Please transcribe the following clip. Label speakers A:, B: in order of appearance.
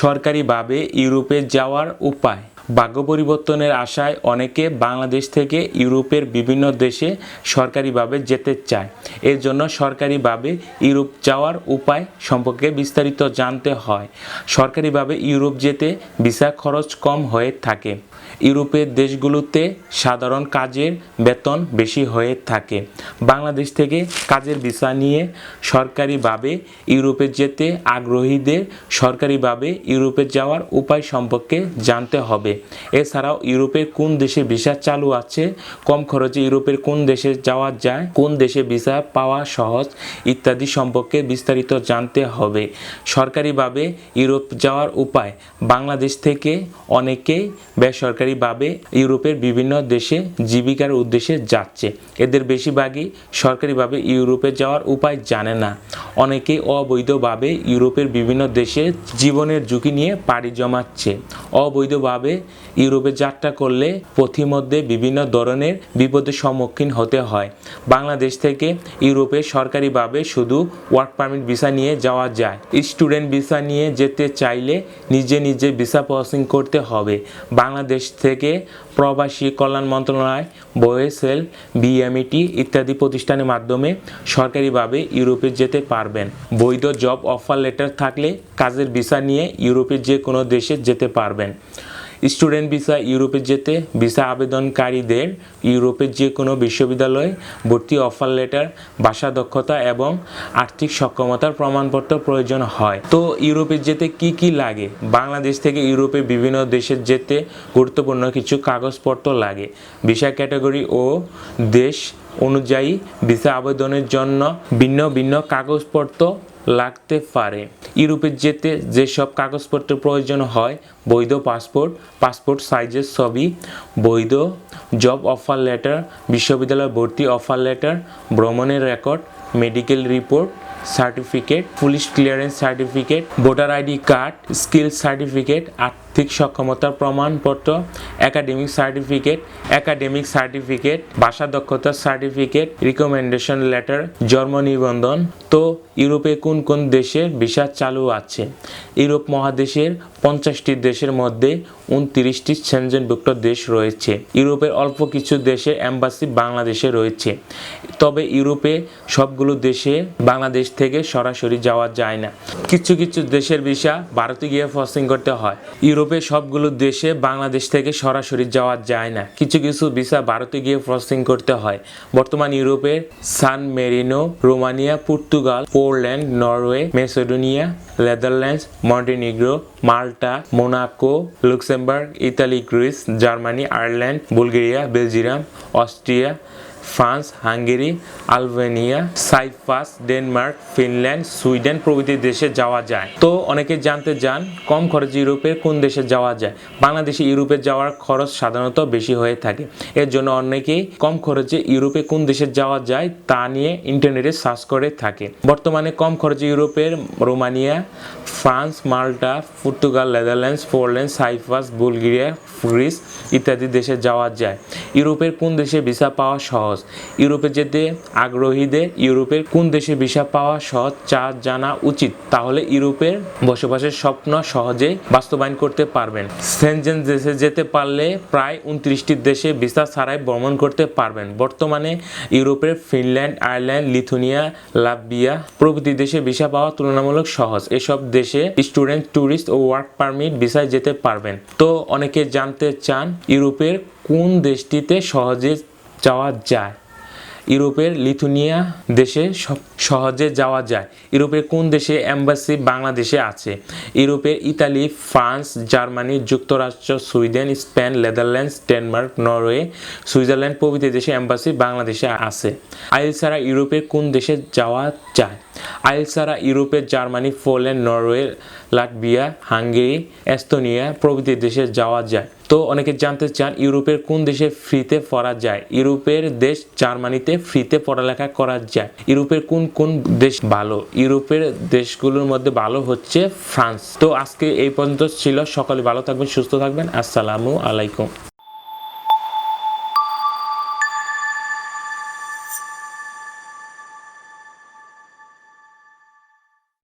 A: সরকারিভাবে ইউরোপে যাওয়ার উপায়। ভাগ্য পরিবর্তনের আশায় অনেকে বাংলাদেশ থেকে ইউরোপের বিভিন্ন দেশে সরকারিভাবে যেতে চায়। এর জন্য সরকারিভাবে ইউরোপ যাওয়ার উপায় সম্পর্কে বিস্তারিত জানতে হয়। সরকারিভাবে ইউরোপ যেতে ভিসা খরচ কম হয়ে থাকে। ইউরোপের দেশগুলোতে সাধারণ কাজের বেতন বেশি হয়ে থাকে। বাংলাদেশ থেকে কাজের ভিসা নিয়ে সরকারিভাবে ইউরোপে যেতে আগ্রহীদের সরকারিভাবে ইউরোপে যাওয়ার উপায় সম্পর্কে জানতে হবে। এছাড়াও ইউরোপের কোন দেশে ভিসা চালু আছে, কম খরচে ইউরোপের কোন দেশে যাওয়া যায়, কোন দেশে ভিসা পাওয়া সহজ ইত্যাদি সম্পর্কে বিস্তারিত জানতে হবে। সরকারিভাবে ইউরোপ যাওয়ার উপায়, বাংলাদেশ থেকে অনেকেই বেসরকারিভাবে ইউরোপের বিভিন্ন দেশে জীবিকার উদ্দেশ্যে যাচ্ছে। এদের বেশিরভাগই সরকারিভাবে ইউরোপে যাওয়ার উপায় জানে না। অনেকেই অবৈধভাবে ইউরোপের বিভিন্ন দেশে জীবনের ঝুঁকি নিয়ে পাড়ি জমাচ্ছে। অবৈধভাবে ইউরোপে যাত্রা করলে পথিমধ্যে বিভিন্ন ধরনের বিপদের সম্মুখীন হতে হয়। বাংলাদেশ থেকে ইউরোপে সরকারিভাবে শুধু ওয়ার্ক পারমিট ভিসা নিয়ে যাওয়া যায়। স্টুডেন্ট ভিসা নিয়ে যেতে চাইলে নিজে নিজে ভিসা প্রসেসিং করতে হবে। বাংলাদেশ থেকে প্রবাসী কল্যাণ মন্ত্রণালয় বয়েসেল বিএমইটি ইত্যাদি প্রতিষ্ঠানের মাধ্যমে সরকারিভাবে ইউরোপে যেতে পারবেন। বৈধ জব অফার লেটার থাকলে কাজের ভিসা নিয়ে ইউরোপের যে কোনো দেশে যেতে পারবেন। স্টুডেন্ট ভিসা ইউরোপে যেতে, ভিসা আবেদনকারীদের ইউরোপের যে কোনো বিশ্ববিদ্যালয়ে ভর্তি অফার লেটার ভাষা দক্ষতা এবং আর্থিক সক্ষমতার প্রমাণপত্র প্রয়োজন হয়। তো ইউরোপে যেতে কি কি লাগে? বাংলাদেশ থেকে ইউরোপে বিভিন্ন দেশে যেতে গুরুত্বপূর্ণ কিছু কাগজপত্র লাগে। ভিসা ক্যাটাগরি ও দেশ অনুযায়ী ভিসা আবেদনের জন্য ভিন্ন ভিন্ন কাগজপত্র লাগতে পারে। ইউরোপে যেতে যেসব কাগজপত্র প্রয়োজন হয়, বৈধ পাসপোর্ট পাসপোর্ট সাইজের ছবি, বৈধ জব অফার লেটার, বিশ্ববিদ্যালয় ভর্তি অফার লেটার, ভ্রমণের record, medical report, certificate, police clearance certificate, voter ID card, skill certificate আর্থিক সক্ষমতার প্রমাণপত্র একাডেমিক সার্টিফিকেট একাডেমিক সার্টিফিকেট ভাষা দক্ষতার সার্টিফিকেট রিকমেন্ডেশন লেটার জন্ম নিবন্ধন। তো ইউরোপে কোন কোন দেশের ভিসা চালু আছে? ইউরোপ মহাদেশের পঞ্চাশটি দেশের মধ্যে উনত্রিশটি সেনজেনভুক্ত দেশ রয়েছে। ইউরোপের অল্প কিছু দেশে অ্যাম্বাসি বাংলাদেশে রয়েছে। তবে ইউরোপে সবগুলো দেশে বাংলাদেশ থেকে সরাসরি যাওয়া যায় না। কিছু কিছু দেশের ভিসা ভারতে গিয়ে প্রসেসিং করতে হয়। ইউরোপে সবগুলো দেশে বাংলাদেশ থেকে সরাসরি যাওয়া যায় না। কিছু কিছু ভিসা ভারতে গিয়ে প্রসেসিং করতে হয়। বর্তমান ইউরোপের San Marino, Romania, Portugal, Poland, Norway, Macedonia, Netherlands, Montenegro, Malta, Monaco, Luxembourg, Italy, Greece, Germany, Ireland, Bulgaria, Belgium, Austria France, Hungary, Albania, Cyprus, Denmark, Finland, Sweden প্রভৃতি দেশে যাওয়া যায়। তো অনেকে জানতে চান, কম খরচে ইউরোপের কোন দেশে যাওয়া যায়? বাংলাদেশে ইউরোপে যাওয়ার খরচ সাধারণত বেশি হয়ে থাকে। এর জন্য অনেকেই কম খরচে ইউরোপে কোন দেশে যাওয়া যায় তা নিয়ে ইন্টারনেটে সার্চ করে থাকে। বর্তমানে কম খরচে ইউরোপের Romania, France, Malta, Portugal, Netherlands, Poland, Cyprus, Bulgaria, Greece ইত্যাদি দেশে যাওয়া যায়। ইউরোপের কোন দেশে ভিসা পাওয়া সহজ? ইউরোপে যেতে আগ্রহীদের ইউরোপের কোন দেশে ভিসা পাওয়া সহজ, চা জানা উচিত? তাহলে ইউরোপের বসবাসের স্বপ্ন সহজেই বাস্তবায়ন করতে পারবেন। সেনজেন দেশে যেতে পারলে প্রায় উনত্রিশটি দেশে ভিসা ছাড়াই ভ্রমণ করতে পারবেন। বর্তমানে ইউরোপের ফিনল্যান্ড, আয়ারল্যান্ড, লিথুনিয়া লাটভিয়া প্রভৃতি দেশে ভিসা পাওয়া তুলনামূলক সহজ। এসব দেশে স্টুডেন্ট ট্যুরিস্ট ও ওয়ার্ক পারমিট ভিসায় যেতে পারবেন। তো অনেকে জানতে চান, ইউরোপের কোন দেশটিতে সহজে যাওয়া যায়। ইউরোপের লিথুনিয়া দেশে সহজে যাওয়া যায়। ইউরোপের কোন দেশে অ্যাম্বাসি বাংলাদেশে আছে? ইউরোপের ইতালি, ফ্রান্স, জার্মানি, যুক্তরাষ্ট্র, Sweden, Spain, Netherlands, Denmark, Norway, Switzerland প্রভৃতি দেশে অ্যাম্বাসি বাংলাদেশে আছে। আইল ছাড়া ইউরোপের কোন দেশে যাওয়া যায়? আইল ছাড়া ইউরোপের Germany, Poland, Norway Latvia, Hungary, Estonia প্রভৃতি দেশে যাওয়া যায়। তো অনেকে জানতে চান ইউরোপের কোন দেশে ফ্রিতে পড়া যায়। ইউরোপের দেশ জার্মানিতে ফ্রিতে পড়ালেখা করা যায়। ইউরোপের কোন কোন দেশ ভালো? ইউরোপের দেশগুলোর মধ্যে ভালো হচ্ছে ফ্রান্স। তো আজকে এই পর্যন্ত ছিল। সকলে ভালো থাকবেন, সুস্থ থাকবেন। আসসালামু আলাইকুম।